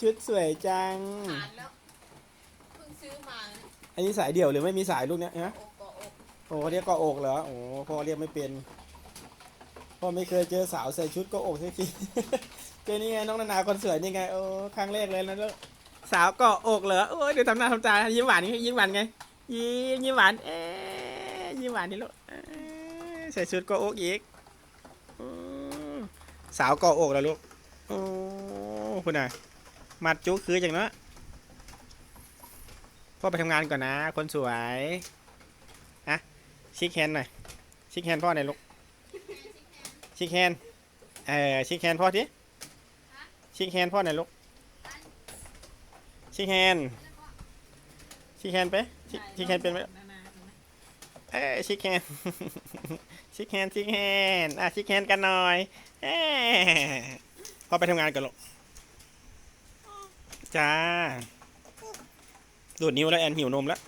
ชุดสวยจังผ่านแล้วเพิ่งซื้อมานะอันนี้สายเดี่ยวหรือไม่มีสายลูกเนี้ยฮะ อกกออกโอ้เรียกก็อกเหรอ โอ้พ่อเรียกไม่เป็น พ่อไม่เคยเจอสาวใส่ชุดก็อกสักที เจอนี่ไงน้องนานาคนสวยนี่ไง โอ้ครั้งแรกเลยนะลูกสาวก็อกเหรอ โอ้ยเดี๋ยวทำหน้าทำตายิ้มหวานนี่ยิ้มหวานไง ยิ้มยิ้มหวาน เอ๊ะยิ้มหวานนี่ลูกเอ๊ะใส่ชุดก็อกอีกอืมสาวก็อกแล้วลูก โอ้คุณน่ะ มัดจุกคืออย่างเนาะพ่อไปทำงานก่อนนะ คนสวยชิคแฮนหน่อยชิคแฮนพ่อหน่อยลูกชิคแฮนเออชิคแฮนพ่อทีชิคแฮนพ่อหน่อยลูกชิคแฮนชิคแฮนไปชิคแฮนเป็นไหมเออชิคแฮนชิคแฮนชิคแฮนอะชิคแฮนกันหน่อยเอ้พ่อไปทำงานกันลูก จ้า ดูดนิ้วแล้วแอนหิวนมแล้ว